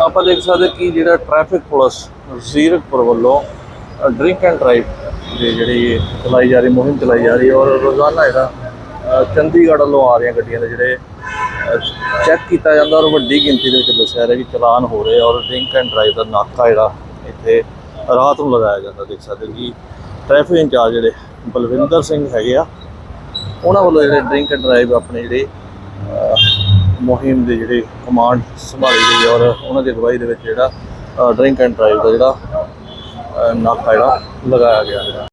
ਆਪਾਂ ਦੇਖ ਸਕਦੇ ਕਿ ਜਿਹੜਾ ਟ੍ਰੈਫਿਕ ਪੁਲਿਸ ਜ਼ੀਰਕਪੁਰ ਵੱਲੋਂ ਡਰਿੰਕ ਐਂਡ ਡਰਾਈਵ ਦੀ ਜਿਹੜੀ ਚਲਾਈ ਜਾ ਰਹੀ, ਮੁਹਿੰਮ ਚਲਾਈ ਜਾ ਰਹੀ ਹੈ ਔਰ ਰੋਜ਼ਾਨਾ ਇਹਦਾ ਚੰਡੀਗੜ੍ਹ ਵੱਲੋਂ ਆ ਰਹੀਆਂ ਗੱਡੀਆਂ ਦੇ ਜਿਹੜੇ ਚੈੱਕ ਕੀਤਾ ਜਾਂਦਾ ਔਰ ਵੱਡੀ ਗਿਣਤੀ ਦੇ ਵਿੱਚ ਦੱਸਿਆ ਰਿਹਾ ਕਿ ਚਲਾਨ ਹੋ ਰਹੇ ਔਰ ਡਰਿੰਕ ਐਂਡ ਡਰਾਈਵ ਦਾ ਨਾਕਾ ਜਿਹੜਾ ਇੱਥੇ ਰਾਤ ਨੂੰ ਲਗਾਇਆ ਜਾਂਦਾ, ਦੇਖ ਸਕਦੇ ਕਿ ਟ੍ਰੈਫਿਕ ਇੰਚਾਰਜ ਜਿਹੜੇ ਬਲਵਿੰਦਰ ਸਿੰਘ ਹੈਗੇ ਆ, ਉਹਨਾਂ ਵੱਲੋਂ ਜਿਹੜੇ ਡਰਿੰਕ ਐਂਡ ਡਰਾਈਵ ਆਪਣੇ ਜਿਹੜੇ ਮੁਹਿੰਮ ਦੇ ਜਿਹੜੇ ਕਮਾਂਡ ਸੰਭਾਲੀ ਗਈ ਔਰ ਉਹਨਾਂ ਦੀ ਅਗਵਾਈ ਦੇ ਵਿੱਚ ਜਿਹੜਾ ਡਰਿੰਕ ਐਂਡ ਡਰਾਈਵ ਦਾ ਜਿਹੜਾ ਅਹ, ਨਾਕਾ ਜਿਹੜਾ ਲਗਾਇਆ ਗਿਆ ਹੈ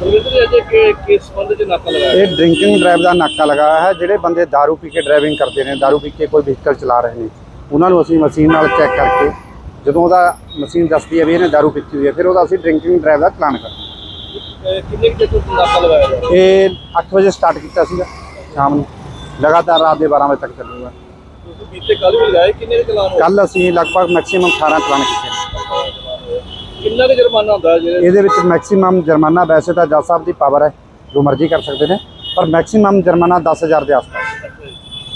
ਬਲਵਿੰਦਰ ਜੀ ਅੱਜ ਕਿ ਕਿਸ ਸੰਬੰਧ ਚ ਨਾਕਾ ਲਗਾਇਆ ਇਹ ਡਰਿੰਕਿੰਗ ਡਰਾਈਵ ਦਾ ਨਾਕਾ ਲਗਾਇਆ ਹੈ ਜਿਹੜੇ ਬੰਦੇ दारू ਪੀ ਕੇ ਡਰਾਈਵਿੰਗ ਕਰਦੇ ਨੇ दारू ਪੀ ਕੇ ਕੋਈ ਵਹੀਕਲ ਚਲਾ ਰਹੇ ਨੇ ਉਹਨਾਂ ਨੂੰ ਅਸੀਂ ਮਸ਼ੀਨ ਨਾਲ ਚੈੱਕ ਕਰਕੇ ਜਦੋਂ ਉਹਦਾ ਮਸ਼ੀਨ ਦੱਸਦੀ ਹੈ ਵੀ ਇਹਨੇ दारू ਪੀਤੀ ਹੋਈ ਹੈ ਫਿਰ ਉਹਦਾ ਅਸੀਂ ਡਰਿੰਕਿੰਗ ਡਰਾਈਵ ਦਾ ਚਲਾਨ ਕਰਦੇ ਕਿੰਨੇ ਕਿ ਤੋਂ ਨਾਕਾ ਲਗਾਇਆ ਗਿਆ ਹਾਂ। ਇਹ 8 ਵਜੇ ਸਟਾਰਟ ਕੀਤਾ ਸੀਗਾ ਸ਼ਾਮ ਨੂੰ ਲਗਾਤਾਰ ਰਾਤ ਦੇ 12 ਵਜੇ ਤੱਕ ਚੱਲੂਗਾ। ਤੁਸੀਂ ਬੀਤੇ ਕੱਲ ਵੀ ਲਗਾਏ ਕਿੰਨੇ ਚਲਾਨ ਕੱਲ ਅਸੀਂ ਲਗਭਗ ਮੈਕਸਿਮਮ 18 ਚਲਾਨ ਕੀਤੇ ਨੇ। ਕਿੰਨਾ ਕੁ ਜੁਰਮਾਨਾ ਹੁੰਦਾ ਜਿਹੜੇ ਇਹਦੇ ਵਿੱਚ ਮੈਕਸਿਮਮ ਜੁਰਮਾਨਾ ਵੈਸੇ ਤਾਂ ਜੱਜ ਸਾਹਿਬ ਦੀ ਪਾਵਰ ਹੈ ਜੋ ਮਰਜ਼ੀ ਕਰ ਸਕਦੇ ਨੇ ਪਰ ਮੈਕਸਿਮਮ ਜੁਰਮਾਨਾ 10000 ਦੇ ਆਸ-ਪਾਸ।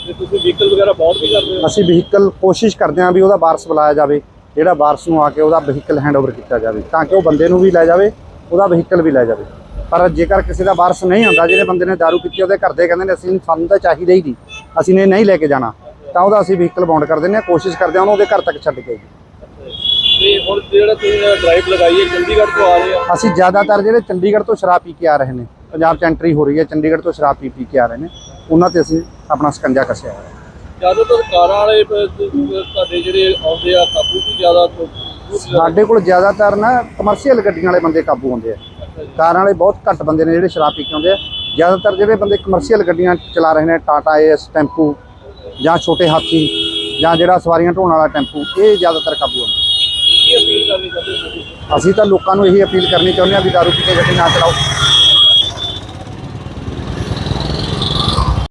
ਤੇ ਤੁਸੀਂ ਵਹੀਕਲ ਵਗੈਰਾ ਬਾਉਂਡ ਵੀ ਕਰਦੇ ਹੋ? ਅਸੀਂ ਵਹੀਕਲ ਕੋਸ਼ਿਸ਼ ਕਰਦੇ ਹਾਂ ਵੀ ਉਹਦਾ ਵਾਰਸ ਬੁਲਾਇਆ ਜਾਵੇ ਜਿਹੜਾ ਵਾਰਸ ਨੂੰ ਆ ਕੇ ਉਹਦਾ ਵਹੀਕਲ ਹੈਂਡਓਵਰ ਕੀਤਾ ਜਾਵੇ ਤਾਂ ਕਿ ਉਹ ਬੰਦੇ ਨੂੰ ਵੀ ਲੈ ਜਾਵੇ ਉਹਦਾ ਵਹੀਕਲ ਵੀ ਲੈ ਜਾਵੇ। ਪਰ ਜੇਕਰ ਕਿਸੇ ਦਾ ਵਾਰਸ ਨਹੀਂ ਹੁੰਦਾ ਜਿਹੜੇ ਬੰਦੇ ਨੇ दारू ਪੀਤੀ ਉਹਦੇ ਘਰ ਦੇ ਕਹਿੰਦੇ ਨੇ ਅਸੀਂ ਸਾਨੂੰ ਤਾਂ ਚਾਹੀਦਾ ਹੀ ਨਹੀਂ। ਅਸੀਂ ਨੇ ਨਹੀਂ ਲੈ ਕੇ ਜਾਣਾ। ਤਾਂ ਉਹਦਾ ਅਸੀਂ ਵਹੀਕਲ ਬਾਉਂਡ ਕਰ ਦਿੰਦੇ ਹਾਂ ਕੋਸ਼ਿਸ਼ ਕਰਦੇ ਹਾਂ ਉਹਨੂੰ ਉਹਦੇ ਘਰ ਤੱਕ ਛੱਡ ਕੇ। ਤੇ ਹੁਣ ਜਿਹੜਾ ਤੁਸੀਂ ਡਰਾਈਵ ਲਗਾਈ ਹੈ ਚੰਡੀਗੜ੍ਹ ਤੋਂ ਆ ਰਹੇ ਆ। ਅਸੀਂ ਜ਼ਿਆਦਾਤਰ ਜਿਹੜੇ ਚੰਡੀਗੜ੍ਹ ਤੋਂ ਸ਼ਰਾਬ ਪੀ ਕੇ ਆ ਰਹੇ ਨੇ ਪੰਜਾਬ 'ਚ ਐਂਟਰੀ ਹੋ ਰਹੀ ਹੈ ਚੰਡੀਗੜ੍ਹ ਤੋਂ ਸ਼ਰਾਬ ਪੀ ਪੀ ਕੇ ਆ ਰਹੇ ਨੇ ਉਹਨਾਂ ਤੇ ਅਸੀਂ ਆਪਣਾ ਸਕੰਜਾ ਕੱਸਿਆ ਹੈ ਜ਼ਿਆਦਾਤਰ ਕਾਰਾਂ ਵਾਲੇ ਤੁਹਾਡੇ ਜਿਹੜੇ ਆਉਂਦੇ ਆ ਕਾਬੂ ਵੀ ਜ਼ਿਆਦਾ ਸਾਡੇ ਕੋਲ ਜ਼ਿਆਦਾਤਰ ਨਾ ਕਮਰਸ਼ੀਅਲ ਗੱਡੀਆਂ ਵਾਲੇ ਬੰਦੇ ਕਾਬੂ ਹੁੰਦੇ ਆ। ਕਾਰਾਂ ਵਾਲੇ ਬਹੁਤ ਘੱਟ ਬੰਦੇ ਨੇ ਜਿਹੜੇ ਸ਼ਰਾਬ ਪੀ ਕੇ ਆਉਂਦੇ ਆ। ਜ਼ਿਆਦਾਤਰ ਜਿਹੜੇ ਬੰਦੇ ਕਮਰਸ਼ੀਅਲ ਗੱਡੀਆਂ ਚਲਾ ਰਹੇ ਨੇ ਟਾਟਾ ਏਸ ਟੈਂਪੂ ਜਾਂ ਛੋਟੇ ਹਾਥੀ ਜਾਂ ਜਿਹੜਾ ਸਵਾਰੀਆਂ ਢੋਣ ਵਾਲਾ ਟੈਂਪੂ ਇਹ ਜ਼ਿਆਦਾਤਰ ਕਾਬੂ ਹੁੰਦੇ ਕੀ ਅਪੀਲ ਕਰਨੀ ਚਾਹੁੰਦੇ ਹੋ? ਤੁਸੀਂ? ਅਸੀਂ ਤਾਂ ਲੋਕਾਂ ਨੂੰ ਇਹੀ ਅਪੀਲ ਕਰਨੀ ਚਾਹੁੰਦੇ ਆ ਵੀ ਦਾਰੂ ਪੀ ਕੇ ਗੱਡੀ ਨਾ ਚਲਾਓ।